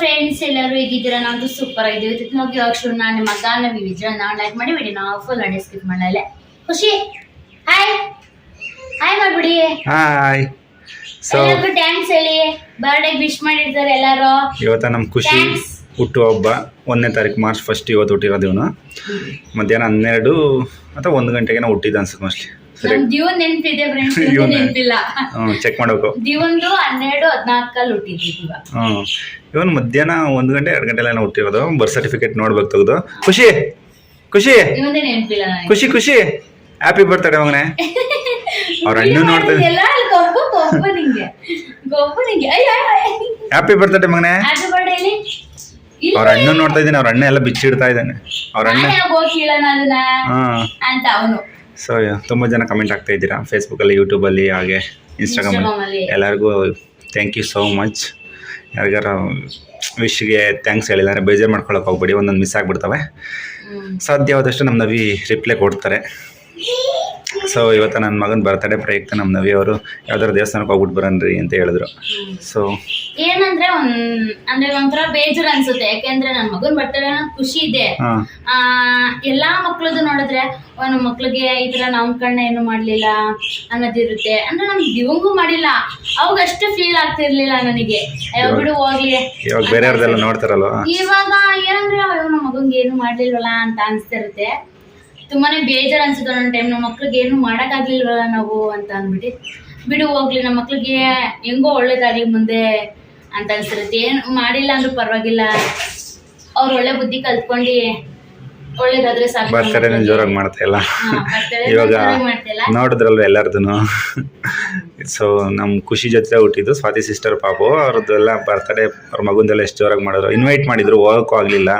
Friends ಎಲ್ಲರೂ ಹೇಗಿದ್ದೀರಾ? ನಾನು ಸೂಪರ್ ಆಗಿದ್ದೀವಿ ಹೋಗಿ ಅಕ್ಷರ ನಾನು ಮಗ ಗಾನ ವಿಜಯ ನಾವು ಲೈಕ್ ಮಾಡಿ ಬಿಡಿ ನಾವು ಫುಲ್ ಅಡೆ ಸ್ಕಿಪ್ ಮಾಡಲ್ಲ ಖುಷಿ? ಹಾಯ್ ಹಾಯ್ ಮಾಡ್ಬಿಡಿ. ಹಾಯ್ ಸೊ ಎಲ್ಲರಿಗೂ ಥ್ಯಾಂಕ್ಸ್ ಹೇಳಿ. ಬರ್ಡೇ ವಿಶ್ ಮಾಡಿರ್ತಾರೆ ಎಲ್ಲರೂ. ಇವತ್ತು ನಮ್ಮ ಖುಷಿ ಹುಟ್ಟು ಹಬ್ಬ. ಒಂದನೇ ತಾರೀಕು ಮಾರ್ಚ್ ಫಸ್ಟ್ ಇವತ್ತು ಹುಟ್ಟಿರೋದು ಇವನು. ಮಧ್ಯಾಹ್ನ ಹನ್ನೆರಡು ಅಥವಾ ಒಂದು ಗಂಟೆಗೆ ನಾವು ಹುಟ್ಟಿದ್ದು ಅನ್ಸುತ್ತೆ ಮೋಸ್ಟ್ಲಿ ನೆನ್ಪಿದೆ ಫ್ರೆಂಡ್ಸ್ ನೆನ್ಪಿಲ್ಲ. ಚೆಕ್ ಮಾಡಬೇಕು. ದಿವಂದು ಹನ್ನೆರಡು ಹದಿನಾಲ್ಕಲ್ಲಿ ಹುಟ್ಟಿದ್ದೀವ ಇವನ್ ಮಧ್ಯಾಹ್ನ ಒಂದ್ ಗಂಟೆ ಎರಡು ಗಂಟೆ ಎಲ್ಲ ಹುಟ್ಟಿರೋದು. ಬರ್ತ್ ಸರ್ಟಿಫಿಕೇಟ್ ನೋಡ್ಬೇಕು ತೆಗೆದು. ಖುಷಿ ಖುಷಿ. ದಿವಂದೇ ನೆನ್ಪಿಲ್ಲ ನನಗೆ. ಖುಷಿ ಖುಷಿ. ಹ್ಯಾಪಿ ಬರ್ತಡೆ ಮಗನೇ. ಅವ್ರ ಅಣ್ಣ ನೋಡ್ತಾ ಎಲ್ಲ ಗೊಬ್ಬ ಗೊಬ್ಬ ನಿಂಗೆ. ಗೊಬ್ಬ ನಿಂಗೆ. ಅಯ್ಯ ಹ್ಯಾಪಿ ಬರ್ತಡೆ ಮಗನೇ. ಅದು ಬರ್ಡೇಲಿ ಅವ್ರ ಅಣ್ಣ ನೋಡ್ತಾ ಇದ್ದೀನಿ ಅವ್ರ ಅಣ್ಣ ಎಲ್ಲ ಬಿಚ್ಚಿಡ್ತಾ ಇದ್ದಾನೆ. ಅವ್ರ ಅಣ್ಣ. ಹೋಗಿ ಅದನ್ನ ಹಾಂ ಅಂತ ಅವನು. ಸೊ ತುಂಬ ಜನ ಕಮೆಂಟ್ ಆಗ್ತಾ ಇದ್ದೀರಾ? ಫೇಸ್ಬುಕ್ಕಲ್ಲಿ ಯೂಟ್ಯೂಬಲ್ಲಿ ಹಾಗೆ ಇನ್ಸ್ಟಾಗ್ರಾಮಲ್ಲಿ. ಎಲ್ಲರಿಗೂ ಥ್ಯಾಂಕ್ ಯು ಸೋ ಮಚ್ ಯಾರಿಗಾರ ವಿಶ್ಗೆ ಥ್ಯಾಂಕ್ಸ್ ಹೇಳಿದ್ದಾರೆ ಬೇಜಾರು ಮಾಡ್ಕೊಳಕ್ಕೆ ಹೋಗ್ಬೇಡಿ ಒಂದೊಂದು ಮಿಸ್ ಆಗಿಬಿಡ್ತವೆ. ಸಾಧ್ಯವಾದಷ್ಟು ನಮ್ಮ ನವಿ ರಿಪ್ಲೈ ಕೊಡ್ತಾರೆ. ಸೊ ಇವತ್ತು ನನ್ನ ಮಗನ ಬರ್ತಡೇ ಪ್ರಯುಕ್ತ ನಮ್ಮ ನವಿ ಅವರು ಯಾವ್ದಾದ್ರು ದೇವಸ್ಥಾನಕ್ಕೆ ಹೋಗ್ಬಿಟ್ಟು ಬರನ್ರಿ ಅಂತ ಹೇಳಿದ್ರು. ಸೊ ಏನಂದ್ರೆ ಒಂದ್ ಅಂದ್ರೆ ಒಂಥರ ಬೇಜಾರ್ ಅನ್ಸುತ್ತೆ. ಯಾಕೆಂದ್ರೆ ನನ್ ಮಗನ್ ಬರ್ತಡೇ ಖುಷಿ ಇದೆ. ಹಾಂ. ಆ ಎಲ್ಲಾ ಮಕ್ಳದ್ದು ನೋಡಿದ್ರೆ ಒಂದು ಮಕ್ಳಿಗೆ ಈ ತರ ನಾಮಕರಣ ಏನು ಮಾಡ್ಲಿಲ್ಲ ಅನ್ನೋದಿರುತ್ತೆ. ಅಂದ್ರೆ ನಮ್ ದಿವಂಗೂ ಮಾಡಿಲ್ಲ. ಅವಾಗ ಅಷ್ಟು ಫೀಲ್ ಆಗ್ತಿರ್ಲಿಲ್ಲ ನನಗೆ. ಅಯ್ಯೋ ಬಿಡು ಹೋಗ್ಲಿ. ಇವಾಗ ನೋಡ್ತಾರಲ್ವ? ಇವಾಗ ಏನಂದ್ರೆ ಅಯ್ಯೋ ನಮ್ಮ ಮಗಂಗೆ ಏನು ಮಾಡ್ಲಿಲ್ವಲ್ಲ ಅಂತ ಅನ್ಸ್ತಿರುತ್ತೆ. ತುಂಬಾನೇ ಬೇಜಾರು ಅನ್ಸುತ್ತೆ ಒಂದೊಂದು ಟೈಮ್ ನಮ್ಮ ಮಕ್ಳಿಗೆ ಏನು ಮಾಡೋಕ್ಕಾಗ್ಲಿಲ್ವಲ್ಲ ನಾವು ಅಂತ ಅಂದ್ಬಿಟ್ಟು ಬಿಡು ಹೋಗ್ಲಿ ನಮ್ಮ ಮಕ್ಳಿಗೆ ಹೆಂಗೋ ಒಳ್ಳೇದಾಗ್ಲಿ ಮುಂದೆ ಅಂತ ಅನ್ಸಿರುತ್ತೆ. ಏನು ಮಾಡಿಲ್ಲ ಅಂದ್ರೂ ಪರವಾಗಿಲ್ಲ. ಅವ್ರು ಒಳ್ಳೆ ಬುದ್ಧಿ ಕಲ್ತ್ಕೊಂಡು ಒಳ್ಳೇದಾದ್ರೆ ಸಾಕು ಜೋರಾಗಿ ಮಾಡ್ತಾ ಇಲ್ಲ. ಇವಾಗ. ನೋಡಿದ್ರಲ್ವ ಎಲ್ಲರದು ಸೊ ನಮ್ಮ ಖುಷಿ ಜೊತೆ ಹುಟ್ಟಿದ್ದು ಸ್ವಾತಿ ಸಿಸ್ಟರ್ ಪಾಪು. ಅವ್ರದ್ದೆಲ್ಲ ಬರ್ತಡೇ ಅವ್ರ ಮಗುಂದೆಲ್ಲ ಎಷ್ಟು ಜೋರಾಗಿ ಮಾಡಿದ್ರು. ಇನ್ವೈಟ್ ಮಾಡಿದ್ರು ಹೋಗೋಕ್ಕೂ ಆಗ್ಲಿಲ್ಲ.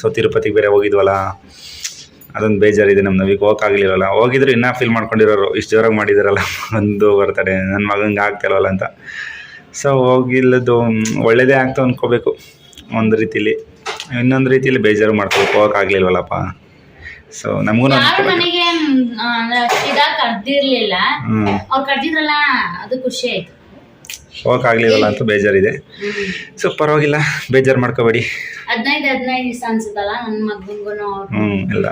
ಸೊ ತಿರುಪತಿಗೆ ಬೇರೆ ಹೋಗಿದ್ವಲ್ಲ. ಅದೊಂದು ಬೇಜಾರಿದೆ ನಮ್ಮ ನವಿಗೆ ಹೋಗೋಕ್ಕಾಗಲಿಲ್ಲಲ್ಲ ಹೋಗಿದ್ರು ಇನ್ನೂ ಫೀಲ್ ಮಾಡ್ಕೊಂಡಿರೋರು. ಇಷ್ಟು ಜೋರಾಗಿ ಮಾಡಿದಾರಲ್ಲ. ಒಂದು ಬರ್ತಾರೆ ನನ್ನ ಮಗಂಗೆ ಆಗ್ತಿಲ್ವಲ್ಲ ಅಂತ. ಸೊ ಹೋಗಿಲ್ಲದು ಒಳ್ಳೆಯದೇ ಒಳ್ಳೇದೇ ಆಗ್ತಾ ಅನ್ಕೋಬೇಕು. ಒಂದು ರೀತಿಲಿ. ಇನ್ನೊಂದು ರೀತಿಲಿ ಬೇಜಾರು ಮಾಡ್ಕೋಬೇಕು. ಹೋಗೋಕ್ಕಾಗಲಿಲ್ವಲ್ಲಪ್ಪ ಸೊ ನಮಗೂ ನನಗೆ ಕರ್ದಿರ್ಲಿಲ್ಲ. ಅವ್ರು ಕರ್ದಿದ್ರಲ್ಲ ಅದು ಖುಷಿ ಆಯ್ತು. ಹೋಗೋಕ್ಕಾಗಲಿಲ್ಲ ಅಂತ ಬೇಜಾರಿದೆ. ಸೊ ಪರವಾಗಿಲ್ಲ. ಬೇಜಾರು ಮಾಡ್ಕೋಬೇಡಿ. ಹದಿನೈದು ಹದಿನೈದು ದಿವಸ ಅನ್ಸುತ್ತಲ್ಲ ನನ್ನ ಮಗನಿಗೂ ಹ್ಞೂ ಇಲ್ಲ.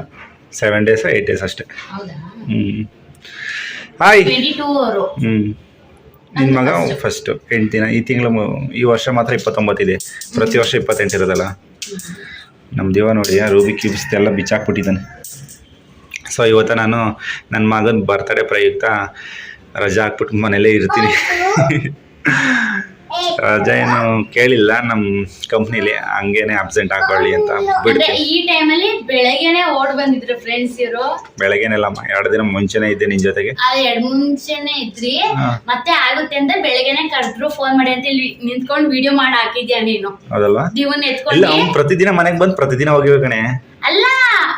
ಸೆವೆನ್ ಡೇಸ್ ಏಯ್ಟ್ ಡೇಸ್ ಅಷ್ಟೇ. ಹ್ಞೂ ಹಾಯ್. ಹ್ಞೂ ನಿನ್ನ ಮಗ ಫಸ್ಟು ಎಂಟು ದಿನ ಈ ತಿಂಗಳು ಈ ವರ್ಷ ಮಾತ್ರ ಇಪ್ಪತ್ತೊಂಬತ್ತಿದೆ ಪ್ರತಿ ವರ್ಷ ಇಪ್ಪತ್ತೆಂಟು ಇರೋದಲ್ಲ. ನಮ್ಮ ದೇವ ನೋಡಿ ರೂಬಿ ಕ್ಯೂಬ್ಸ್ ಎಲ್ಲ ಬಿಚ್ಚಾಕ್ಬಿಟ್ಟಿದ್ದಾನೆ. ಸೊ ಇವತ್ತು ನಾನು ನನ್ನ ಮಗನ ಬರ್ತಡೇ ಪ್ರಯುಕ್ತ ರಜಾ ಹಾಕ್ಬಿಟ್ಟು ಮನೇಲೇ ಇರ್ತೀನಿ. ರಜಾ ಏನು ಕೇಳಿಲ್ಲ ನಮ್ಮ ಕಂಪ್ನಿಲಿ ಹಂಗೇನೆ ಅಬ್ಸೆಂಟ್ ಹಾಕೊಳ್ಳಿ ಅಂತ ಬಿಡ್ತೀನಿ ಈ ಟೈಮಲ್ಲಿ ಬೆಳಗ್ಗೆನೆ ಓಡ್ ಬಂದಿದ್ರು ಫ್ರೆಂಡ್ಸ್ ಇವರು. ಬೆಳಗ್ಗೆನೆಲ್ಲಮ್ಮ ಎರಡು ದಿನ ಮುಂಚೆನೆ ಇದ್ದೆ ನಿನ್ ಜೊತೆಗೆ. ಅದ್ ಎರಡ್ ಮುಂಚೆನೆ ಇದ್ರಿ. ಮತ್ತೆ ಆಗುತ್ತೆ ಅಂತ ಬೆಳಗ್ಗೆನೆ ಕರೆದ್ರು ಫೋನ್ ಮಾಡಿ ಅಂತ ಇಲ್ಲಿ ನಿಂತ್ಕೊಂಡು ವಿಡಿಯೋ ಮಾಡಿ ಹಾಕಿದ್ಯಾ ನೀನು? ಅದಲ್ವಾ? ಇಲ್ಲ ಎತ್ಕೊಂಡು. ಅವ್ನು ಪ್ರತಿದಿನ ಮನೆಗೆ ಬಂದು ಪ್ರತಿದಿನ ಹೋಗಿವೆ ಕಣೆ. ಅಲ್ಲ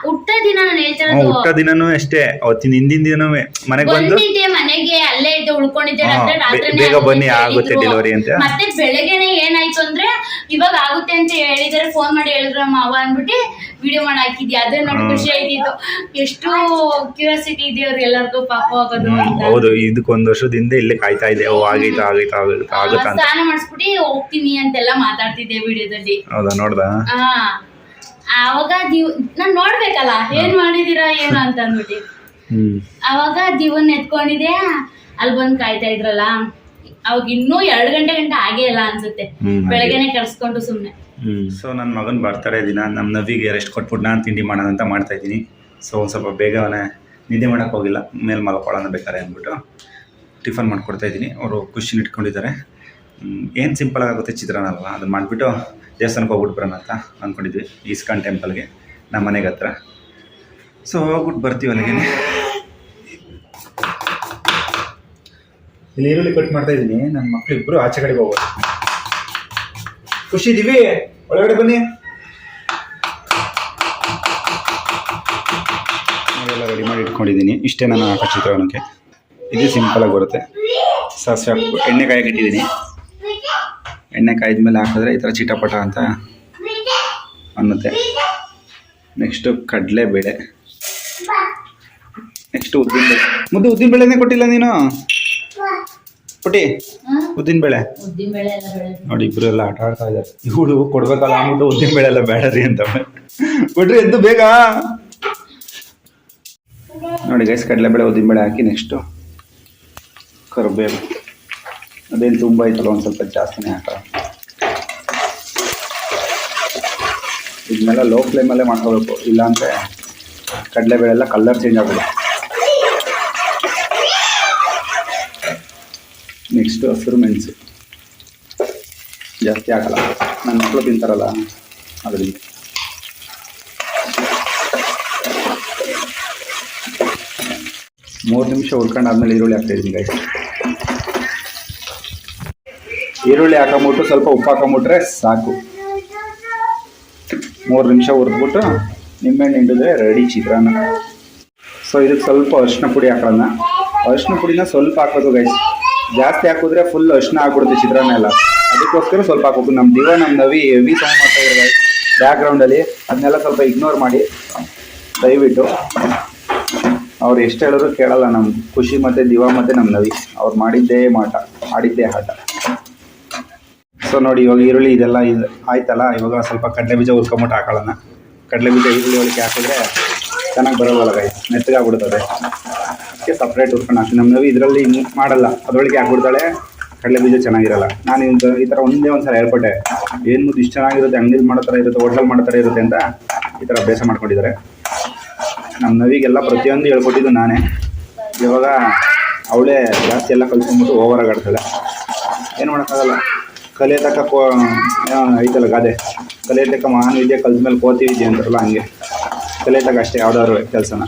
ಹುಟ್ಟ ದಿನ ನಾನು ಹೇಳ್ತಿರೋದು ಹುಟ್ಟ ದಿನನೂ ಅಷ್ಟೇ. ಅವತ್ತಿನ ಹಿಂದಿನ ದಿನವೇ ಮನೆಗೆ ಬಂದು ಬಂದಿದ್ದೆ ಮನೆಗೆ ಅಲ್ಲೇ ಇದ್ದು ಉಳ್ಕೊಂಡಿದ್ದೆ ಹಾ, ರಾತ್ರಿ ಬೇ- ರಾತ್ರಿನೇ ಬೇಗ ಬನ್ನಿ, ಅಂತ ಆಗುತ್ತೆ ಹೇಳಿದ್ರು. delivery ಅಂತ. ಮತ್ತೆ ಬೆಳಗ್ಗೆನೆ ಏನಾಯ್ತು ಅಂದ್ರೆ ಇವಾಗ ಆಗುತ್ತೆ ಅಂತ ಹೇಳಿದಾರೆ ಫೋನ್ ಮಾಡಿ ಹೇಳಿದ್ರು ನಮ್ಮ ಅವ್ವ ವಿಡಿಯೋ ಮಾಡಿ ಹಾಕಿದ್ಯಾ? ಅದೇ ನೋಡಿ ಖುಷಿ ಆಯ್ತಿತ್ತು. ಎಷ್ಟು ಕ್ಯೂರಿಯಾಸಿಟಿ ಇದೆಯವ್ರು ಎಲ್ಲರಿಗೂ ಪಾಪ ಆಗೋದು ಹ್ಮ್, ಅಂತ. ಹೌದು ಇದಕ್ಕೆ ಒಂದು ವರ್ಷದಿಂದ ಇಲ್ಲೇ ಕಾಯ್ತಾ ಇದೆ ಓ ಆಗೈತಾ ಆಗೈತಾ ಆಗೈತಾ ಆಗುತ್ತಾ ಅಂತ. ಸ್ನಾನ ಮಾಡಿಸ್ಬಿಟ್ಟು ಹೋಗ್ತೀನಿ ಅಂತೆಲ್ಲ ಮಾತಾಡ್ತಿದ್ದೆ ವಿಡಿಯೋದಲ್ಲಿ. ಹೌದಾ ನೋಡ್ದಾ? ಹಾ. ಆವಾಗ ದಿವ್ ನಾನು ನೋಡ್ಬೇಕಲ್ಲ ಏನ್ ಮಾಡಿದೀರಾ ಏನು ಅಂತ ಅಂದ್ಬಿಟ್ಟು. ಹ್ಮ್. ಅವಾಗ ದಿವನ್ ಎತ್ಕೊಂಡಿದೆ ಅಲ್ಲಿ ಬಂದ್ ಕಾಯ್ತಾ ಇದ್ರಲ್ಲ ಅವಾಗ ಇನ್ನೂ ಎರಡು ಗಂಟೆ ಗಂಟೆ ಆಗೇ ಇಲ್ಲ ಅನ್ಸುತ್ತೆ. ಬೆಳಗ್ಗೆನೆ ಕರ್ಸ್ಕೊಂಡು ಸುಮ್ನೆ. ಹ್ಮ್. ಸೊ ನನ್ನ ಮಗನ ಬರ್ತಾರೆ ದಿನ ನಮ್ಮ ನವಿಗೆ ರೆಸ್ಟ್ ಕೊಟ್ಬಿಟ್ಟು ನಾನು ತಿಂಡಿ ಮಾಡೋಣ ಅಂತ ಮಾಡ್ತಾ ಇದ್ದೀನಿ. ಸೊ ಒಂದು ಸ್ವಲ್ಪ ಬೇಗನೆ ನಿದ್ದೆ ಮಾಡೋಕ್ಕೆ ಹೋಗಿಲ್ಲ ಮೇಲೆ ಮಲ್ಕೊಳ್ಳೋಣ ಬೇಕಾರೆ ಅಂದ್ಬಿಟ್ಟು ಟಿಫನ್ ಮಾಡ್ಕೊಡ್ತಾ ಇದ್ದೀನಿ. ಅವರು ಖುಷಿನ ಇಟ್ಕೊಂಡಿದ್ದಾರೆ. ಏನು ಸಿಂಪಲ್ ಆಗುತ್ತೆ ಚಿತ್ರಾನ್ನ ಅಲ್ವಾ? ಅದನ್ನ ಮಾಡಿಬಿಟ್ಟು ದೇವಸ್ಥಾನಕ್ಕೆ ಹೋಗ್ಬಿಟ್ಟು ಬರೋಣ ಅಂತ ಅಂದ್ಕೊಂಡಿದ್ವಿ ಇಸ್ಕಾನ್ ಟೆಂಪಲ್ಗೆ ನಮ್ಮ ಮನೆಗೆ ಹತ್ರ. ಸೊ ಹೋಗ್ಬಿಟ್ಟು ಬರ್ತೀವಿ ಅಲ್ಲಿಗೆ. ಇಲ್ಲಿ ಈರುಳ್ಳಿ ಕಟ್ ಮಾಡ್ತಾ ಇದ್ದೀನಿ ನನ್ನ ಮಕ್ಳು ಇಬ್ಬರು ಆಚೆ ಕಡೆಗೆ ಹೋಗೋದು ಖುಷಿ ಇದೀವಿ ಒಳಗಡೆ ಬನ್ನಿ. ಎಲ್ಲ ರೆಡಿ ಮಾಡಿ ಇಟ್ಕೊಂಡಿದ್ದೀನಿ ಇಷ್ಟೇ ನಾನು ಚಿತ್ರಾನ್ನಕ್ಕೆ. ಇದು ಆಗಿ ಬರುತ್ತೆ. ಸಾಸಿವೆ ಹಾಕ್ಬಿಟ್ಟು ಎಣ್ಣೆ ಇಟ್ಟಿದ್ದೀನಿ ಎಣ್ಣೆ ಕಾಯ್ದ ಮೇಲೆ ಹಾಕಿದ್ರೆ ಈ ಥರ ಚಿಟಪಟ ಅಂತ ಅನ್ನುತ್ತೆ. ನೆಕ್ಸ್ಟು ನೆಕ್ಸ್ಟ್ ಉದ್ದಿನ ಬೇಳೆ. ಮುದ್ದೆ ಉದ್ದಿನಬೇಳೆನೇ ಕೊಟ್ಟಿಲ್ಲ ನೀನು? ಕೊಟ್ಟಿ? ಉದ್ದಿನ ಬೇಳೆ. ಉದ್ದಿನ ನೋಡಿ ಇಬ್ರು ಎಲ್ಲ ಆಟ ಆಡ್ತಾ ಇದ್ದಾರೆ. ಇವಳು ಕೊಡ್ಬೇಕಲ್ಲ ಅಂದ್ಬಿಟ್ಟು ಉದ್ದಿನ ಬೇಳೆ ಎಲ್ಲ ಬೇಡ ರೀ ಅಂತ ಕೊಡ್ರಿ ಎದ್ದು ಬೇಗ. ನೋಡಿ ಗೈಸ್ ಕಡಲೆಬೇಳೆ ಉದ್ದಿನ ಬೇಳೆ ಹಾಕಿ ನೆಕ್ಸ್ಟು ಕರಿಬೇವು. ಅದೇನು ತುಂಬ ಐತಲ್ಲ ಒಂದು ಸ್ವಲ್ಪ ಜಾಸ್ತಿನೇ ಹಾಕ ಇದನ್ನೆಲ್ಲ ಲೋ ಫ್ಲೇಮಲ್ಲೇ ಮಾಡ್ಕೋಬೇಕು. ಇಲ್ಲಾಂದರೆ ಕಡಲೆಬೇಳೆ ಎಲ್ಲ ಕಲರ್ ಚೇಂಜ್ ಆಗ್ಬಿಡುತ್ತೆ. ನೆಕ್ಸ್ಟು ಹಸಿರು ಮೆಣಸು. ಜಾಸ್ತಿ ಹಾಕಲ್ಲ. ನನ್ನ ಮಕ್ಕಳು ತಿಂತಾರಲ್ಲ ಅದರಿಂದ ಮೂರು ನಿಮಿಷ ಹುರ್ಕೊಂಡು ಆದ್ಮೇಲೆ ಈರುಳ್ಳಿ ಹಾಕ್ತಾಯಿದ್ದೀನಿ ಗೈಸ್ ಈರುಳ್ಳಿ ಹಾಕೊಂಬಿಟ್ಟು ಸ್ವಲ್ಪ ಉಪ್ಪು ಹಾಕೊಂಬಿಟ್ರೆ ಸಾಕು. ಮೂರು ನಿಮಿಷ ಹುರಿದ್ಬಿಟ್ಟು ನಿಂಬೆಹಣ್ಣು ಹಿಂಡಿದ್ರೆ ರೆಡಿ ಚಿತ್ರಾನ್ನ. ಸೊ ಇದಕ್ಕೆ ಸ್ವಲ್ಪ ಅರಿಶಿನ ಪುಡಿ ಹಾಕೋಣ ಅರಿಶಿನ ಪುಡಿನ ಸ್ವಲ್ಪ ಹಾಕೋದು ಗೈಸ್ ಜಾಸ್ತಿ ಹಾಕಿದ್ರೆ ಫುಲ್ ಅರಿಶಿನ ಹಾಕ್ಬಿಡುತ್ತೆ ಚಿತ್ರಾನ್ನ ಎಲ್ಲ. ಅದಕ್ಕೋಸ್ಕರ ಸ್ವಲ್ಪ ಹಾಕೋದು ನಮ್ಮ ದಿವ ನಮ್ಮ ನವಿ ಹೆವಿ ಸೌಂಡ್ ಮಾಡ್ತಾ ಇದ್ದಾರೆ ಬ್ಯಾಕ್ಗ್ರೌಂಡಲ್ಲಿ ಅದನ್ನೆಲ್ಲ ಸ್ವಲ್ಪ ಇಗ್ನೋರ್ ಮಾಡಿ. ದಯವಿಟ್ಟು ಅವ್ರು ಎಷ್ಟು ಹೇಳಿದ್ರು ಕೇಳಲ್ಲ ನಮ್ಮ ಖುಷಿ ಮತ್ತು ದಿವ ಮತ್ತು ನಮ್ಮ ನವಿ. ಅವ್ರು ಮಾಡಿದ್ದೇ ಮಾಟ, ಮಾಡಿದ್ದೇ ಆಟ. ಸೊ ನೋಡಿ, ಇವಾಗ ಈರುಳ್ಳಿ ಇದೆಲ್ಲ ಇದು ಆಯ್ತಲ್ಲ? ಇವಾಗ ಸ್ವಲ್ಪ ಕಡಲೆ ಬೀಜ ಹುರ್ಕೊಂಬಿಟ್ಟು ಹಾಕೊಳ್ಳೋಣ. ಕಡಲೆ ಬೀಜ ಈರುಳ್ಳಿ ಒಳಗೆ ಹಾಕಿದ್ರೆ ಚೆನ್ನಾಗಿ ಬರೋಲ್ಲ ಗೈ ಮೆತ್ತಗಾಗ್ಬಿಡ್ತದೆ ಅದಕ್ಕೆ ಸಪ್ರೇಟ್ ಹುರ್ಕೊಂಡು ಹಾಕ್ತೀನಿ. ನಮ್ಮ ನವಿ ಇದರಲ್ಲಿ ಮಾಡಲ್ಲ. ಅದರೊಳಗೆ ಹಾಕ್ಬಿಡ್ತಾಳೆ. ಕಡಲೆ ಬೀಜ ಚೆನ್ನಾಗಿರಲ್ಲ. ನಾನು ಈ ಥರ ಒಂದೇ ಒಂದು ಸಲ ಹೇಳ್ಕೊಟ್ಟೆ. ಏನು ಮುದ್ದು ಇಷ್ಟು ಚೆನ್ನಾಗಿರುತ್ತೆ, ಅಂಗಡಿಲಿ ಮಾಡೋ ಥರ ಇರುತ್ತೆ, ಹೋಟ್ಲಲ್ಲಿ ಮಾಡೋ ಥರ ಇರುತ್ತೆ ಅಂತ ಈ ಥರ ಅಭ್ಯಾಸ ಮಾಡ್ಕೊಂಡಿದ್ದಾರೆ. ನಮ್ಮ ನವಿಗೆಲ್ಲ ಪ್ರತಿಯೊಂದು ಹೇಳ್ಕೊಟ್ಟಿದ್ದು ನಾನೇ. ಇವಾಗ ಅವಳೇ ಜಾಸ್ತಿ ಎಲ್ಲ ಕಲ್ತ್ಕೊಂಡ್ಬಿಟ್ಟು ಓವರ್ ಆಡ್ತಾಳೆ. ಏನು ಮಾಡೋಕ್ಕಾಗಲ್ಲ. ಕಲೆ ತಕ್ಕ ಕೋ ಐತಲ್ಲ ಗಾದೆ. ಕಲಿಯತಕ್ಕ ತಕ್ಕ ಮಹಾನ್ ವಿದ್ಯೆ ಕಲ್ತ ಮೇಲೆ ಕೋತಿ ವಿದ್ಯೆ ಅಂತಾರಲ್ಲ ಹಂಗೆ. ಕಲಿಯತಕ್ಕ ತಕ್ಕ ಅಷ್ಟೇ ಯಾವ್ದಾದ್ರು ಕೆಲಸನ.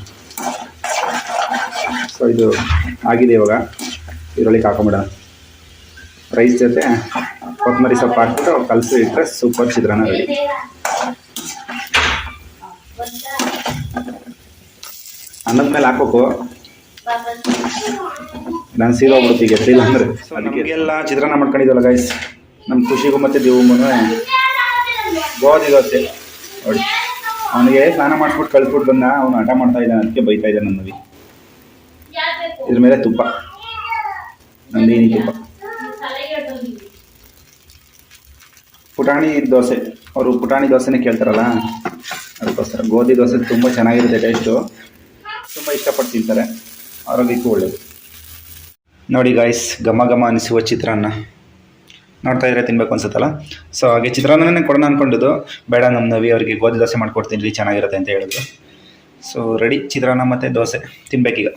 ಸೊ ಇದು ಆಗಿದೆ ಇವಾಗ. ಈರುಳ್ಳಿಗೆ ಹಾಕೊಂಬಿಡೋಣ. ರೈಸ್ ಜೊತೆ ಕೊತ್ತಂಬರಿ ಸೊಪ್ಪು ಹಾಕ್ಬಿಟ್ಟು ಕಲಸಿ ಇಟ್ಟರೆ ಸೂಪರ್ ಚಿತ್ರಾನ್ನ ರೆಡಿ. ಅನ್ನದ ಮೇಲೆ ಹಾಕ್ಬೇಕು. ನಾನು ಸೀರೆ ಹೋಗ್ಬಿಡ್ತು ಈಗ ಎದ್ದಿಲ್ಲ ಅಂದ್ರೆ. ಅದಕ್ಕೆಲ್ಲ ಚಿತ್ರಾನ್ನ ಮಾಡ್ಕೊಂಡಿದ್ವಲ್ಲ ಗೈಸ್ ನಮ್ಮ ಖುಷಿಗೂ ಮತ್ತು ದೇವಮ್ಮನ ದೋಸೆ ನೋಡಿ. ಅವನಿಗೆ ಸ್ನಾನ ಮಾಡಿಸ್ಬಿಟ್ಟು ಕಳ್ಸ್ಬಿಟ್ಟು ಬಂದ, ಅವನು ಹಠ ಮಾಡ್ತಾ ಇದ್ದಾನೆ, ಅದಕ್ಕೆ ಬೈತಾ ಇದ್ದಾನೆ ನನ್ನ ನವಿ ಇದ್ರ ಮೇಲೆ ತುಪ್ಪ. ನಂದಿನಿ ತುಪ್ಪ? ಪುಟಾಣಿ ದೋಸೆ. ಅವರು ಪುಟಾಣಿ ದೋಸೆನೇ ಕೇಳ್ತಾರಲ್ಲ? ಅದಕ್ಕೋಸ್ಕರ ಗೋಧಿ ದೋಸೆ ತುಂಬ ಚೆನ್ನಾಗಿರುತ್ತೆ ಟೇಸ್ಟು ತುಂಬ ಇಷ್ಟಪಟ್ಟು ತಿಂತಾರೆ. ಆರೋಗ್ಯಕ್ಕೂ ಒಳ್ಳೆಯದು ನೋಡಿ ಗಾಯ್ಸ್ ಘಮ ಘಮ ಅನಿಸುವ ಚಿತ್ರಾನ್ನ. ನೋಡ್ತಾ ಇದ್ರೆ ತಿನ್ಬೇಕು ಅನ್ಸುತ್ತಲ್ಲ? ಸೊ ಹಾಗೆ ಚಿತ್ರಾನ್ನನೇ ಕೊಡೋಣ ಅನ್ಕೊಂಡಿದ್ದು. ಬೇಡ ನಮ್ಮ ನವಿ ಅವರಿಗೆ ಗೋಧಿ ದೋಸೆ ಮಾಡ್ಕೊಡ್ತೀನಿ ಚೆನ್ನಾಗಿರುತ್ತೆ ಅಂತ ಹೇಳಿದ್ರು. ಸೊ ರೆಡಿ ಚಿತ್ರಾನ್ನ ಮತ್ತು ದೋಸೆ. ತಿನ್ಬೇಕೀಗ.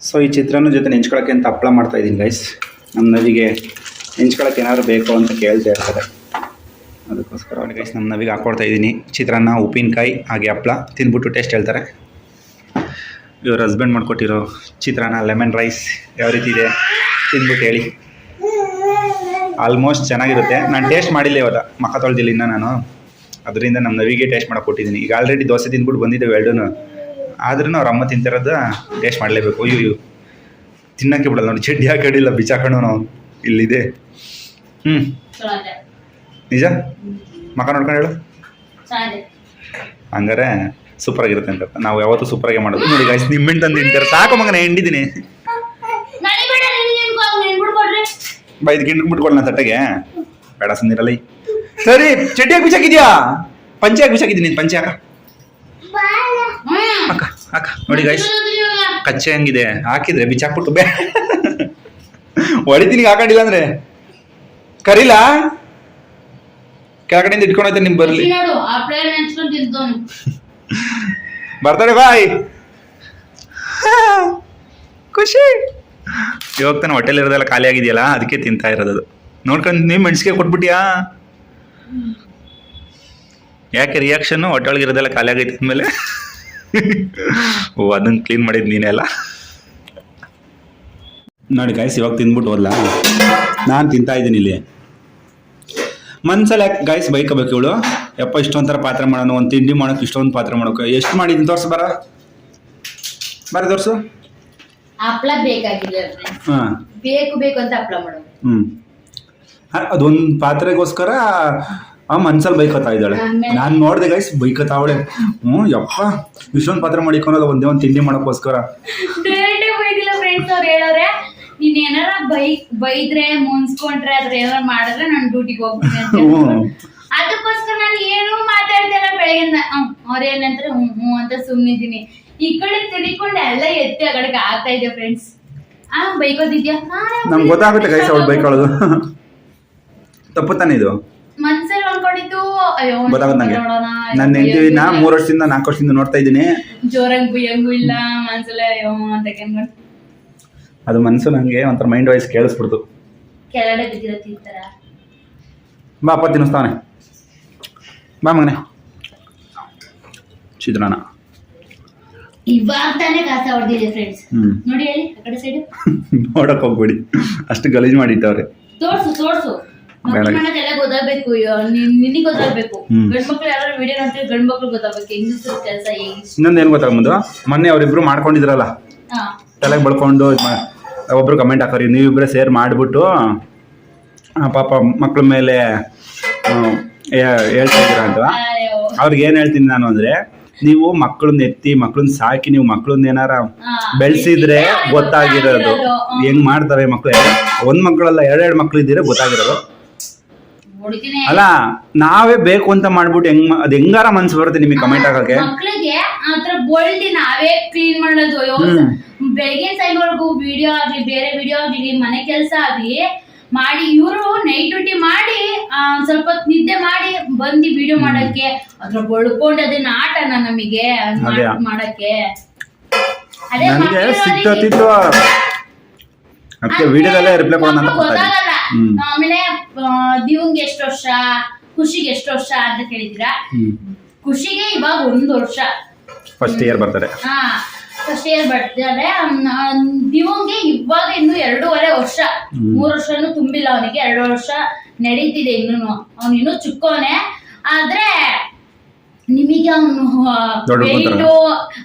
ಸೊ ಈ ಚಿತ್ರಾನ್ನ ಜೊತೆ ನೆಂಚ್ಕೊಳಕ್ಕೆ ಅಂತ ಹಪ್ಪಳ ಮಾಡ್ತಾ ಇದ್ದೀನಿ ಗೈಸ್ ನಮ್ಮ ನವಿಗೆ ನೆಂಚ್ಕೊಳಕ್ಕೆ ಏನಾದ್ರು ಬೇಕು ಅಂತ ಕೇಳ್ತಾ ಇರ್ತಾರೆ. ಅದಕ್ಕೋಸ್ಕರ ಅವ್ರಿಗೆ ಗೈಸ್ ನಮ್ಮ ನವಿಗೆ ಹಾಕ್ಕೊಡ್ತಾ ಇದ್ದೀನಿ. ಚಿತ್ರಾನ್ನ, ಉಪ್ಪಿನಕಾಯಿ, ಹಾಗೆ ಹಪ್ಪಳ. ತಿಂದ್ಬಿಟ್ಟು ಟೇಸ್ಟ್ ಹೇಳ್ತಾರೆ. ಇವ್ರ ಹಸ್ಬೆಂಡ್ ಮಾಡಿಕೊಟ್ಟಿರೋ ಚಿತ್ರಾನ್ನ ಲೆಮನ್ ರೈಸ್ ಯಾವ ರೀತಿ ಇದೆ? ತಿಂದ್ಬಿಟ್ಟು ಹೇಳಿ. ಆಲ್ಮೋಸ್ಟ್ ಚೆನ್ನಾಗಿರುತ್ತೆ. ನಾನು ಟೇಸ್ಟ್ ಮಾಡಿಲ್ಲ ಇವಾಗ. ಮಖ ತೊಳೆದಿಲ್ಲ ಇನ್ನೂ ನಾನು. ಅದರಿಂದ ನಮ್ಮ ನವಿಗೆ ಟೇಸ್ಟ್ ಮಾಡಕ್ಕೆ ಕೊಟ್ಟಿದ್ದೀನಿ ಈಗ ಆಲ್ರೆಡಿ ದೋಸೆ ತಿಂದ್ಬಿಟ್ಟು ಬಂದಿದ್ದೇವೆ ಎರಡೂ ಆದ್ರೂ ಅವ್ರ ಅಮ್ಮ ತಿಂತಿರೋದು ಟೇಸ್ಟ್ ಮಾಡಲೇಬೇಕು. ಅಯ್ಯೋ ಅಯ್ಯೋ. ತಿನ್ನೋಕ್ಕೆ ಬಿಡಲ್ಲ ನೋಡಿ. ಚಡ್ಡಿ ಹಾಕೊಂಡಿಲ್ಲ. ಬಿಚ್ಚಾಕೊಂಡು ನಾವು. ಇಲ್ಲಿದೆ. ಹ್ಞೂ ನಿಜ? ಮಕ್ಕ ನೋಡ್ಕೊಂಡು ಹೇಳು. ಹಂಗಾರೆ ಸೂಪರ್ ಆಗಿರುತ್ತೆ ಅಂತ. ನಾವು ಯಾವತ್ತೂ ಸೂಪರಾಗೆ ಮಾಡೋದು. ನೋಡಿ ಗಾಯ್ಸ್ ನಿಮ್ಮೆಣ್ಣು ತಂದು ತಿಂತಾರೆ? ಸಾಕು ಮಗನ, ಹಿಂಡಿದ್ದೀನಿ. ಬಾ ಇದು ಗಿಂಡ್ ಬಿಟ್ಕೊಳ್ಳೋಣ ತಟ್ಟೆಗೆ. ಬೇಡ ಸಂದಿರಲ್ಲ ಸರಿ ಚಡ್ಡಿಯಾಗಿ ಬಿಸಾಕಿದ್ಯಾ? ಪಂಚೆಯಾಗಿ ಬಿಸಾಕಿದ್ದೀನಿ ನೀನು ಪಂಚೆ ಹಾಕ. ಅಕ್ಕ ಅಕ್ಕ ನೋಡಿ ಗೈಸ್ ಕಚ್ಚೆ ಹಂಗಿದೆ. ಹಾಕಿದ್ರೆ ಬಿಚ್ಚಾಕ್ಬಿಟ್ಟು ಬೇ. ಹೊಡಿತೀನಿ ಹಾಕೊಂಡಿಲ್ಲ ಅಂದ್ರೆ. ಕರೀಲಾ? ಕೆಳಗಡೆಯಿಂದ ಇಟ್ಕೊಂಡು ನಿಮ್ ನಿಮ್ಗೆ ಬರಲಿ ಬರ್ತಾರೆ ಬಾಯ್ ಖುಷಿ. ಇವಾಗ ತಾನೆ ಹೋಟೆಲ್ ಇರೋದೆಲ್ಲ ಖಾಲಿ ಆಗಿದೆಯಲ್ಲ, ಅದಕ್ಕೆ ತಿಂತಾ ಇರೋದು ನೋಡ್ಕೊಂಡು ನೀವು ಮೆಣಸಿಗೆ ಕೊಟ್ಬಿಟ್ಟಿಯಾ ಯಾಕೆ ರಿಯಾಕ್ಷನ್ನು ಹೊಟ್ಟೆ ಒಳಗೆ ಇರೋದೆಲ್ಲ ಖಾಲಿ ಆಗೈತೆ ಅಂದಮೇಲೆ? ಓ, ಅದನ್ನು ಕ್ಲೀನ್ ಮಾಡಿದ್ದು ನೀನೆಲ್ಲ ನೋಡಿ ಗಾಯ್ಸ್ ಇವಾಗ ತಿಂದ್ಬಿಟ್ಟು ಹೋದ್ಲ? ನಾನು ತಿಂತಾ ಇದ್ದೀನಿ ಇಲ್ಲಿ. ಮನ್ಸಲ್ಲಿ ಯಾಕೆ ಗಾಯ್ಸ್ ಬೈಕಬೇಕು ಇವಳು? ಯಪ್ಪ, ಇಷ್ಟೊಂಥರ ಪಾತ್ರೆ ಮಾಡೋಣ ಒಂದು ತಿಂಡಿ ಮಾಡೋಕೆ ಇಷ್ಟೊಂದು ಪಾತ್ರೆ ಮಾಡೋಕೆ. ಎಷ್ಟು ಮಾಡಿದ್ದೀನಿ ತೋರ್ಸು ಬರ. ಬರ ತೋರ್ಸು. ಹಪ್ಳ ಬೇಕಾಗಿಲ್ಲ ಹಾಂ. ಬೇಕು ಬೇಕು ಅಂತ ಹಪ್ಳ ಮಾಡೋದು. ಹ್ಞೂ ಅದೊಂದು ಪಾತ್ರೆಗೋಸ್ಕರ ಆ ಮನ್ಸಲ್ಲಿ ಬೈಕೋತಾ ಇದ್ದಾಳೆ? ನಾನು ನೋಡಿದೆ ಗೈಸ್ ಬೈಕೋತಾವಳೆ ಹ್ಞೂ ಯಪ್ಪ. ಇಷ್ಟೊಂದು ಪಾತ್ರೆ ಮಾಡಿಕೊನಲ್ಲ ಒಂದೇ ಒಂದು ತಿಂಡಿ ಮಾಡೋಕ್ಕೋಸ್ಕರ. ಫ್ರೆಂಡ್ಸ್ ಅವ್ರು ಹೇಳೋರೆ. ನೀನ್ ಏನಾರ ಬೈ ಬೈದ್ರೆ ಮುನ್ಸ್ಕೊಂಡ್ರೆ ಅದ್ರ ಏನಾರ ಮಾಡಿದ್ರೆ ನಾನು ಡ್ಯೂಟಿಗೆ ಹೋಗ್ತೀನಿ ಅಂತ ಅದಕ್ಕೋಸ್ಕರ ನಾನು ಏನು ಮಾತಾಡ್ತಿಲ್ಲ ಬೆಳಗ್ಗೆ ಅವ್ರ ಏನಂತಾರೆ ಹ್ಮ್ ಹ್ಞೂ ಅಂತ ಸುಮ್ಮನಿದ್ದೀನಿ ಈ ಕಡೆ ತಿಳ್ಕೊಂಡು ಎಲ್ಲ ಎತ್ತಿ ಆ ಕಡೆ ಆಗ್ತಾ ಇದೆ ಫ್ರೆಂಡ್ಸ್ ಆ ಬೈಕೋದಿದ್ಯಾ? ನಮ್ಗೆ ಗೊತ್ತಾಗುತ್ತೆ ಗೈಸ್ ಅವ್ಳು ಬೈಕೊಳ್ಳೋದು. ತಪ್ಪು ತಾನೇ ಇದು? ಮನ್ಸಲ್ಲಿ ಅನ್ಕೊಂಡಿದ್ದು ಅಯ್ಯೋ ಗೊತ್ತಾಗುತ್ತೆ ನಂಗೆ. ನೋಡೋಣ ನನ್ನ ಹೆಂಡತಿನ ಮೂರು ವರ್ಷದಿಂದ ನಾಲ್ಕು ವರ್ಷದಿಂದ ನೋಡ್ತಾ ಇದ್ದೀನಿ. ಜೋರಂಗ್ ಬುಯ್ಯಂಗು ಇಲ್ಲ ಮನ್ಸಲ್ಲೇ ಅಯ್ಯೋ ಅಂತ ಅದು ಮನಸ್ಸು ನನಗೆ ಒಂಥರ ಮೈಂಡ್ ವೈಸ್ ಕೇಳಿಸ್ಬಿಡ್ತು. ಕೆಳಗಡೆ ಬಿದ್ದಿರೋ ತಿಂತಾರ ತರ. ಬಾ ಅಪ್ಪ ತಿನ್ನಿಸ್ತಾನೆ ಬಾ ಮಗನೆ. ಚಿತ್ರಾನ್ನ. ಇವಾಗ ತಾನೇ ಕಾಸ ಹೊಡೆದಿದೆ ಫ್ರೆಂಡ್ಸ್ ನೋಡಿ ಹೇಳಿ ಆ ಕಡೆ ಸೈಡ್ ನೋಡಕ್ ಹೋಗ್ಬೇಡಿ. ಅಷ್ಟು ಗಲೀಜ್ ಮಾಡಿಟ್ಟವ್ರೆ. ತೋರ್ಸು ತೋರ್ಸು. ಗೊತ್ತಾಗ್ಬೇಕು ನಿನಗೆ ಗೊತ್ತಾಗ್ಬೇಕು. ಗಂಡ್ ಮಕ್ಳು ಯಾರು ವಿಡಿಯೋ ನೋಡ್ತೀವಿ ಗಂಡ್ ಮಕ್ಳು ಗೊತ್ತಾಗ್ಬೇಕು ಹೆಂಗಸ್ರ ಕೆಲಸ ಹೇಗೆ? ಇನ್ನೊಂದು ಏನು ಗೊತ್ತಾಗಂಬುದು ಮೊನ್ನೆ ಅವರಿಬ್ರು ಮಾಡ್ಕೊಂಡಿದ್ರಲ್ಲ? ತಲೆಗೆ ಬಳ್ಕೊಂಡು ಒಬ್ರು ಕಮೆಂಟ್ ಹಾಕೋರಿ ನೀವಿಬ್ರೆ ಸೇರ್ ಮಾಡಿಬಿಟ್ಟು ಪಾಪ ಮಕ್ಳ ಮೇಲೆ ಹೇಳ್ತಾ ಇದ್ದೀರಾ ಅಂತ. ಅವ್ರಿಗೆ ಏನು ಹೇಳ್ತೀನಿ ನಾನು ಅಂದರೆ ನೀವು ಮಕ್ಕಳನ್ನ ಎತ್ತಿ ಮಕ್ಕಳನ್ನ ಸಾಕಿ ನೀವು ಮಕ್ಕಳನ್ನ ಏನಾರ ಬೆಳೆಸಿದ್ರೆ ಗೊತ್ತಾಗಿರೋದು. ಹೆಂಗ್ ಮಾಡ್ತಾರೆ ಮಕ್ಕಳು ಒಂದ್ ಮಕ್ಕಳಲ್ಲ ಎರಡೆರಡು ಮಕ್ಳು ಇದ್ದೀರ ಗೊತ್ತಾಗಿರೋದು. ಅಲ್ಲ ನಾವೇ ಬೇಕು ಅಂತ ಮಾಡ್ಬಿಟ್ಟು ಹೆಂಗ್ ಅದ್ ಹೆಂಗಾರ ಮನ್ಸು ಬರುತ್ತೆ ನಿಮಗೆ ಕಮೆಂಟ್ ಹಾಕಕ್ಕೆ? ಮಕ್ಕಳಿಗೆ ಆತರ ಬೋಲ್ಡಿ ನಾವೇ ಕ್ಲೀನ್ ಮಾಡೋದು. ಅಯ್ಯೋ ಹ್ಮ್. ಬೆಳಗಿನ ಟೈಮ್ವರೆಗೂ ವಿಡಿಯೋ ಆಗ್ಲಿ ಬೇರೆ ವಿಡಿಯೋ ಆಗ್ಲಿ ಮನೆ ಕೆಲಸ ಆಗ್ಲಿ ಮಾಡಿ ಇವರು ನೈಟ್ ಡ್ಯೂಟಿ ಮಾಡಿ ಸ್ವಲ್ಪ ಹೊತ್ತು ನಿದ್ದೆ ಮಾಡಿ ಬಂದು ವಿಡಿಯೋ ಮಾಡಕ್ಕೆ ಅದ್ರ ಬಳ್ಕೊಂಡು ಅದನ್ನ ಆಟನ ನಮಗೆ ಅದೇ. ಮಾಡಕ್ಕೆ. ಅದೇ ನನಗೆ ಅದಕ್ಕೆ ವಿಡಿಯೋದಲ್ಲೇ ರಿಪ್ಲೈ ಕೊಡೋಣ ಅಂತ ಮಕ್ಳು ಕೊಡ್ತಾ ಇದ್ದೀನಿ. ಗೊತ್ತಾಗಲ್ಲ. ಹ್ಮ್. ಆಮೇಲೆ ದಿವಂಗೆ ಎಷ್ಟು ವರ್ಷ ಖುಷಿಗೆ ಎಷ್ಟು ವರ್ಷ ಅಂತ ಕೇಳಿದ್ರ ಹ್ಮ್. ಖುಷಿಗೆ ಇವಾಗ ಒಂದ್ ವರ್ಷ. ಫಸ್ಟ್ ಇಯರ್ ಬರ್ತಾರೆ ಹಾ. ಫಸ್ಟ್ ಇಯರ್ ಬರ್ತಾರೆ ದಿವಂಗೆ ಇವಾಗ ಇನ್ನು ಎರಡೂವರೆ ವರ್ಷ. ಮೂರ್ ವರ್ಷನು ತುಂಬಿಲ್ಲ ಅವನಿಗೆ ಎರಡು ವರ್ಷ ನಡೀತಿದೆ ಇನ್ನು ಅವನು ಇನ್ನು ಚಿಕ್ಕವನೇ. ಆದ್ರೆ ನಿಮಗೆ ಅವನು ವೆಯ್ಟು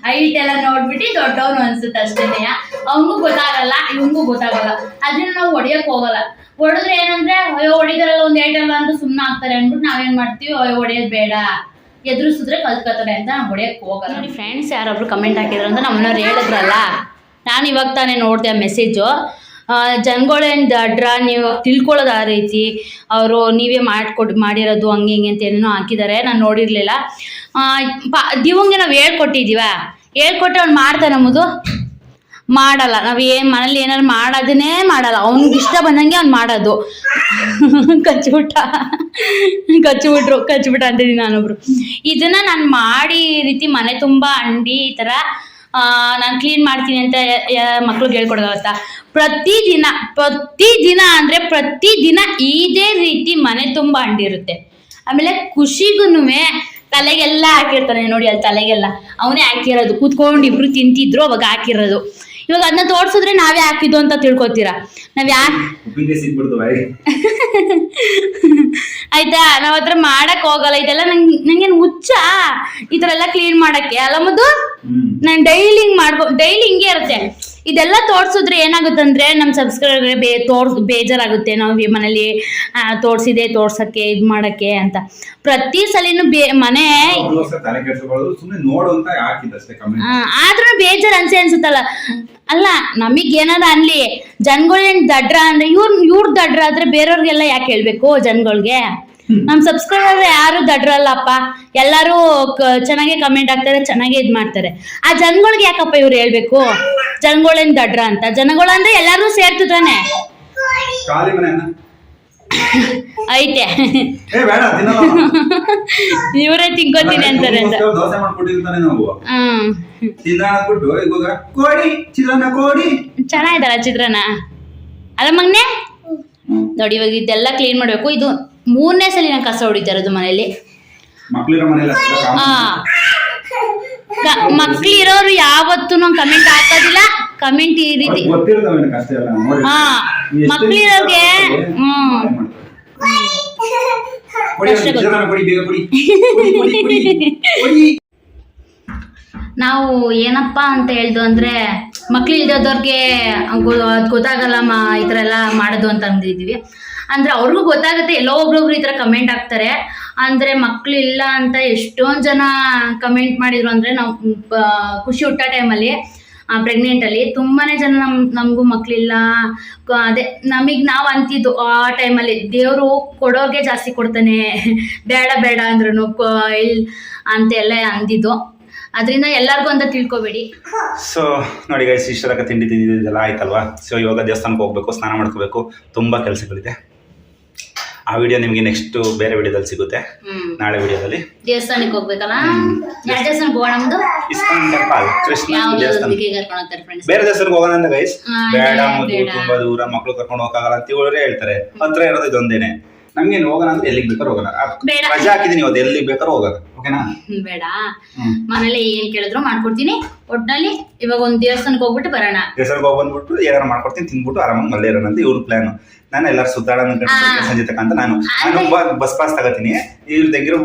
ಹೈಟ್ ಎಲ್ಲ ನೋಡ್ಬಿಟ್ಟು ದೊಡ್ಡವನು ಅನ್ಸುತ್ತೆ ಅಷ್ಟೇನೆ ಅವನಿಗೂ ಗೊತ್ತಾಗಲ್ಲ ಇವನಿಗೂ ಗೊತ್ತಾಗಲ್ಲ. ಅದನ್ನ ನಾವು ಹೊಡಿಯಕ್ ಹೋಗಲ್ಲ. ಹೊಡೆದ್ರೆ ಏನಂದ್ರೆ ಅಯ್ಯೋ ಹೊಡಿದಾರಲ್ಲ ಒಂದ್ ಏಟಲ್ಲ ಅಂತ ಸುಮ್ಮನೆ ಆಗ್ತಾರೆ ಅಂದ್ಬಿಟ್ಟು ನಾವೇನ್ ಮಾಡ್ತೀವಿ ಅಯ್ಯೋ ಹೊಡೆಯೋದು ಬೇಡ. ಎದುರಿಸಿದ್ರೆ ಕಲ್ತ್ಕೊತಾರೆ ಅಂತ ನಾವು ಹೊಡೆಯಕ್ ಹೋಗಲ್ಲ. ನೋಡಿ ಫ್ರೆಂಡ್ಸ್ ಯಾರೊಬ್ರು ಕಮೆಂಟ್ ಹಾಕಿದ್ರು ಅಂತ ನಮ್ಮನ್ನವ್ರು ಹೇಳಿದ್ರಲ್ಲ? ನಾನು ಇವಾಗ ತಾನೇ ನೋಡಿದೆ ಮೆಸೇಜು ಜನಗಳೇನು ದಡ್ರ? ನೀವು ತಿಳ್ಕೊಳ್ಳೋದು ಆ ರೀತಿ. ಅವರು ನೀವೇ ಮಾಡ್ಕೊಡ್, ಮಾಡಿರೋದು ಹಂಗೆ ಹಿಂಗೆ ಅಂತ ಏನೇನೋ ಹಾಕಿದ್ದಾರೆ ನಾನು ನೋಡಿರಲಿಲ್ಲ. ಪಾ ದಿವಂಗೆ ನಾವು ಹೇಳ್ಕೊಟ್ಟಿದ್ದೀವ ಹೇಳ್ಕೊಟ್ಟೆ ಅವ್ನು ಮಾಡ್ತಾನೆ ನಮ್ಮದು? ಮಾಡಲ್ಲ. ನಾವು ಏನು ಮನೇಲಿ ಏನಾರು ಮಾಡೋದನ್ನೇ ಮಾಡಲ್ಲ. ಅವ್ನಿಗೆ ಇಷ್ಟ ಬಂದಂಗೆ ಅವ್ನು ಮಾಡೋದು. ಕಚ್ಬಿಟ್ಟ. ಕಚ್ಬಿಟ್ರು, ಕಚ್ಬಿಟ್ಟ ಅಂತಿದ್ದೀನಿ ನಾನೊಬ್ರು. ಇದನ್ನ ನಾನು ಮಾಡಿ ರೀತಿ ಮನೆ ತುಂಬ ಅಂಡಿ ಈ ಥರ ನಾನು ಕ್ಲೀನ್ ಮಾಡ್ತೀನಿ ಅಂತ ಮಕ್ಳಿಗೆ ಪ್ರತಿ ಪ್ರತಿದಿನ ಪ್ರತಿದಿನ ಅಂದರೆ ಪ್ರತಿದಿನ ಇದೇ ರೀತಿ ಮನೆ ತುಂಬ ಅಂಡಿರುತ್ತೆ ಆಮೇಲೆ ಖುಷಿಗೂ ತಲೆಗೆಲ್ಲ ಹಾಕಿರ್ತಾನೆ ನೋಡಿ ಅಲ್ಲಿ ತಲೆಗೆಲ್ಲ. ಅವನೇ ಹಾಕಿರೋದು. ಕೂತ್ಕೊಂಡು ಇಬ್ರು ತಿಂತಿದ್ರು, ಅವಾಗ ಹಾಕಿರೋದು. ಇವಾಗ ಅದನ್ನ ತೋರ್ಸಿದ್ರೆ ನಾವೇ ಹಾಕಿದ್ದು ಅಂತ ತಿಳ್ಕೊತೀರಾ? ನಾವ್ ಯಾ ಉಪ್ಪಿನಕಾಯಿ ಸಿಕ್ಬಿಡ್ತು ಆಯ್ತಾ? ನಾವ್ ಹತ್ರ ಮಾಡಕ್ ಹೋಗಲ್ಲ ಇದೆಲ್ಲ ನಂಗೆ ನಂಗೇನು ಹುಚ್ಚ? ಈ ತರ ಎಲ್ಲ ಕ್ಲೀನ್ ಮಾಡಕ್ಕೆ ಅಲ್ಲ ಮುದ್ದು? ನಾನು ಡೈಲಿ ಹಿಂಗೆ ಮಾಡ್ಕೊ ಡೈಲಿ ಹಿಂಗೆ ಇರುತ್ತೆ. ಇದೆಲ್ಲ ತೋರ್ಸಿದ್ರೆ ಏನಾಗುತ್ತಂದ್ರೆ ನಮ್ಮ ಸಬ್ಸ್ಕ್ರೈಬರ್ಗೆ ಬೇ ತೋರ್ಸ್ ಬೇಜಾರಾಗುತ್ತೆ. ನಾವು ಮನೇಲಿ ತೋರ್ಸಿದೆ ತೋರ್ಸಕ್ಕೆ ಇದು ಮಾಡಕ್ಕೆ ಅಂತ. ಪ್ರತಿ ಸಲಿನೂ ಬೇ ಮನೆ ಆದ್ರೂ ಬೇಜಾರು ಅನ್ಸೆ ಅನ್ಸುತ್ತಲ್ಲ. ಅಲ್ಲ ನಮಗ್ ಏನಾರ ಅನ್ಲಿ? ಜನಗಳೇನ್ ದಡ್ರ ಅಂದ್ರೆ ಇವ್ರ ಇವ್ರ ದಡ್ರ ಆದ್ರೆ ಬೇರೆಯವ್ರಿಗೆಲ್ಲ ಯಾಕೆ ಹೇಳ್ಬೇಕು ಜನಗಳ್ಗೆ? ನಮ್ ಸಬ್ಸ್ಕ್ರೈಬರ್ ಯಾರು ದಡ್ರಲ್ಲಪ್ಪ? ಎಲ್ಲರೂ ಚೆನ್ನಾಗಿ ಕಮೆಂಟ್ ಆಗ್ತಾರೆ ಚೆನ್ನಾಗಿ ಇದ್ ಮಾಡ್ತಾರೆ. ಆ ಜನಗಳ್ಗೆ ಯಾಕಪ್ಪ ಇವ್ರು ಹೇಳ್ಬೇಕು? ಜನಗಳೇನ್ ದಡ್ರ ಅಂತ? ಜನಗಳು ಅಂದ್ರೆ ಎಲ್ಲಾರು ಅನ್ನ ಐತೆ. ಇವರೇ ತಿನ್ಕೋತೀನಿ ಅಂತಾರೆ ಅಂತ. ಅವ್ರಿಗೋಸ್ಕರ ಚಿತ್ರನ ಅಲ್ಲ ಮಗ್ನೆ? ನೋಡಿ ಇವಾಗ ಇದೆಲ್ಲ ಕ್ಲೀನ್ ಮಾಡಬೇಕು. ಇದು ಮೂರನೇ ಸಲ ನಾನು ಕಸ ಹೊಡಿತಾ ಇರೋದು ಮನೇಲಿ ಮಕ್ಳಿರೋರು ಯಾವತ್ತೂ ಕಮೆಂಟ್ ಹಾಕೋದಿಲ್ಲ. ಕಮೆಂಟ್ ಈ ರೀತಿ. ಹಾ ಮಕ್ಳಿರೋರ್ಗೆ ಹ್ಮ್. ನಾವು ಏನಪ್ಪ ಅಂತ ಹೇಳ್ದು ಅಂದ್ರೆ ಮಕ್ಳು ಇಲ್ದೋದವ್ರಿಗೆ ಅದು ಗೊತ್ತಾಗಲ್ಲಮ್ಮ ಈ ಥರ ಎಲ್ಲ ಮಾಡೋದು ಅಂತ ಅಂದಿದ್ವಿ ಅಂದ್ರೆ ಅವ್ರಿಗೂ ಗೊತ್ತಾಗುತ್ತೆ ಎಲ್ಲೋ ಒಬ್ರೊಬ್ರು ಈ ತರ ಕಮೆಂಟ್ ಹಾಕ್ತಾರೆ. ಅಂದ್ರೆ ಮಕ್ಳು ಇಲ್ಲ ಅಂತ ಎಷ್ಟೊಂದ್ ಜನ ಕಮೆಂಟ್ ಮಾಡಿದ್ರು ಅಂದ್ರೆ ನಾವು ಖುಷಿ ಹುಟ್ಟ ಟೈಮಲ್ಲಿ ಪ್ರೆಗ್ನೆಂಟ್ ಅಲ್ಲಿ ತುಂಬಾನೇ ಜನ ನಮ್, ನಮಗೂ ಮಕ್ಳಿಲ್ಲ ಅದೇ ನಮಗ್ ನಾವ್ ಅಂತಿದ್ದು ಆ ಟೈಮಲ್ಲಿ ದೇವ್ರು ಕೊಡೋಗೆ ಜಾಸ್ತಿ ಕೊಡ್ತಾನೆ. ಬೇಡ ಬೇಡ ಅಂದ್ರೂ ಇಲ್ ಅಂತೆಲ್ಲ ಅಂದಿದ್ದು. ಅದರಿಂದ ಎಲ್ಲರಿಗೂ ಅಂತ ತಿಳ್ಕೊಬೇಡಿ. ಸೊ ನೋಡಿ ಗೈಸ್ ಇಷ್ಟರಕ ತಿಂಡಿ ತಿಂದಿದ್ದೆಲ್ಲ ಆಯ್ತಲ್ವಾ? ಸೊ ಇವಾಗ ದೇವಸ್ಥಾನಕ್ಕೆ ಹೋಗ್ಬೇಕು, ಸ್ನಾನ ಮಾಡ್ಕೋಬೇಕು. ತುಂಬ ಕೆಲಸಗಳಿದೆ. ಆ ವಿಡಿಯೋ ನಿಮಗೆ ನೆಕ್ಸ್ಟ್ ಬೇರೆ ವಿಡಿಯೋದಲ್ಲಿ ಸಿಗುತ್ತೆ. ನಾಳೆ ವಿಡಿಯೋದಲ್ಲಿ ದೇವಸ್ಥಾನಕ್ಕೆ ಹೋಗ್ಬೇಕಲ್ಲ? ಯಾವ ದೇವಸ್ಥಾನಕ್ಕೆ ಹೋಗೋಣ ನಮ್ದು? ಇಸ್ಕಾನ್ ಟೆಂಪಲ್ ಕೃಷ್ಣ ದೇವಸ್ಥಾನ. ಬೇರೆ ದೇವಸ್ಥಾನಕ್ಕೆ ಹೋಗೋಣ ಅಂತ ಗೈಸ್ ಬೇಡ ತುಂಬಾ ದೂರ ಮಕ್ಳು ಕರ್ಕೊಂಡು ಹೋಗಕ್ಕಾಗಲ್ಲ ಅಂತ ಇವರೇ ಹೇಳ್ತಾರೆ. ಹತ್ರ ಇರೋದು ಇದೊಂದೇನೆ. ನಮ್ಗೆ ಹೋಗೋಣ ಅಂದ್ರೆ ಎಲ್ಲಿಗೆ ಬೇಕಾದ್ರೂ ಹೋಗೋಣ. ರಜಾ ಹಾಕಿದೀನಿ ಇವತ್ತು ಎಲ್ಲಿಗೆ ಬೇಕಾದ್ರೂ ಹೋಗೋಣ. ಓಕೆನಾ ಬೇಡ. ಮನೇಲಿ ಏನ್ ಕೇಳಿದ್ರು ಮಾಡ್ಕೊಡ್ತೀನಿ. ಒಟ್ನಲ್ಲಿ ಇವಾಗ ಒಂದ್ ದೇವಸ್ಥಾನಕ್ಕೆ ಹೋಗ್ಬಿಟ್ಟು ಬರೋಣ. ದೇವಸ್ಥಾನಕ್ಕೆ ಹೋಗಿ ಬಂದ್ಬಿಟ್ಟು ಏನಾರ ಮಾಡ್ಕೊಡ್ತೀನಿ ತಿಂದ್ಬಿಟ್ಟು ಆರಾಮಾಗಿ ಮಲ್ಲೇ ಇರೋಣ ಅಂತ ಇವ್ರ ಪ್ಲಾನ್ ನಾನು ಎಲ್ಲಾರು ಸುತ್ತಾಡೋಣ ಸಂಜೆ ಅಂತ ನಾನು. ನಾನು ಬಸ್ ಪಾಸ್ ತಗೋತೀನಿ. ಇವ್ರ ತೆಗಿರೋ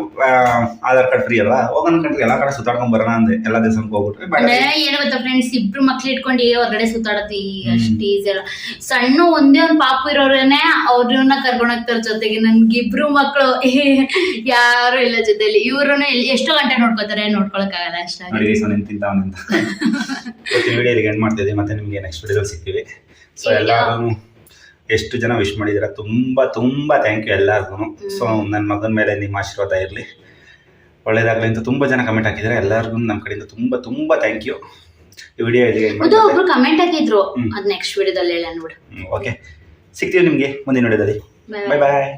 ಆಧಾರ್ ಕಾರ್ಡ್ ಫ್ರೀ ಅಲ್ವಾ? ಹೋಗೋಣ ಅನ್ಕೊಂಡ್ರೆ ಎಲ್ಲ ಕಡೆ ಸುತ್ತಾಡ್ಕೊಂಡ್ ಬರೋಣ ಅಂದೆ. ಎಲ್ಲ ದೇವಸ್ಥಾನಕ್ಕೆ ಹೋಗ್ಬಿಟ್ರೆ ಏನು ಗೊತ್ತಾ ಫ್ರೆಂಡ್ಸ್ ಇಬ್ರು ಮಕ್ಳು ಇಟ್ಕೊಂಡು ಹೊರಗಡೆ ಸುತ್ತಾಡತಿ ಅಷ್ಟು ಈಸಿ ಅಲ್ಲ. ಸಣ್ಣ ಒಂದೇ ಒಂದು ಪಾಪು ಇರೋರೇನೆ ಅವ್ರನ್ನ ಕರ್ಕೊಂಡು ಹೋಗ್ತಾರ ಜೊತೆಗೆ. ನನ್ಗಿಬ್ರು ಮಕ್ಕಳು ಯಾರು ಇಲ್ಲ ಜೊತೆಲಿ. ಇವ್ರನ್ನ ಎಷ್ಟೋ ಗಂಟೆ ನೋಡ್ಕೋತಾರೆ ನೋಡ್ಕೊಳಕ್ ಆಗಲ್ಲ ಅಷ್ಟಾಗಿ ವಿಡಿಯೋ ಎಂಡ್ ಮಾಡ್ತಿದ್ದೀವಿ ಮತ್ತೆ ನಿಮಗೆ ನೆಕ್ಸ್ಟ್ ವಿಡಿಯೋದಲ್ಲಿ ಸಿಗ್ತೀವಿ. ಸೊ ಎಲ್ಲರೂ ಎಷ್ಟು ಜನ ವಿಶ್ ಮಾಡಿದ್ದೀರಾ ತುಂಬ ತುಂಬ ಥ್ಯಾಂಕ್ ಯು ಎಲ್ಲರಿಗೂ ಸೊ ನನ್ನ ಮಗನ ಮೇಲೆ ನಿಮ್ಮ ಆಶೀರ್ವಾದ ಇರಲಿ. ಒಳ್ಳೇದಾಗಲಿ ಅಂತ ತುಂಬ ಜನ ಕಮೆಂಟ್ ಹಾಕಿದ್ದಾರೆ. ಎಲ್ಲರಿಗೂ ನಮ್ಮ ಕಡೆಯಿಂದ ತುಂಬ ತುಂಬ ಥ್ಯಾಂಕ್ ಯು ಈ ವಿಡಿಯೋ ಇಲ್ಲಿಗೆ ಒಬ್ರು ಕಮೆಂಟ್ ಹಾಕಿದ್ರು. ನೆಕ್ಸ್ಟ್ ವಿಡಿಯೋದಲ್ಲಿ ಹೇಳ ನೋಡು. ಓಕೆ ಸಿಗ್ತೀವಿ ನಿಮಗೆ ಮುಂದಿನ ವಿಡಿಯೋದಲ್ಲಿ ಬಾಯ್ ಬಾಯ್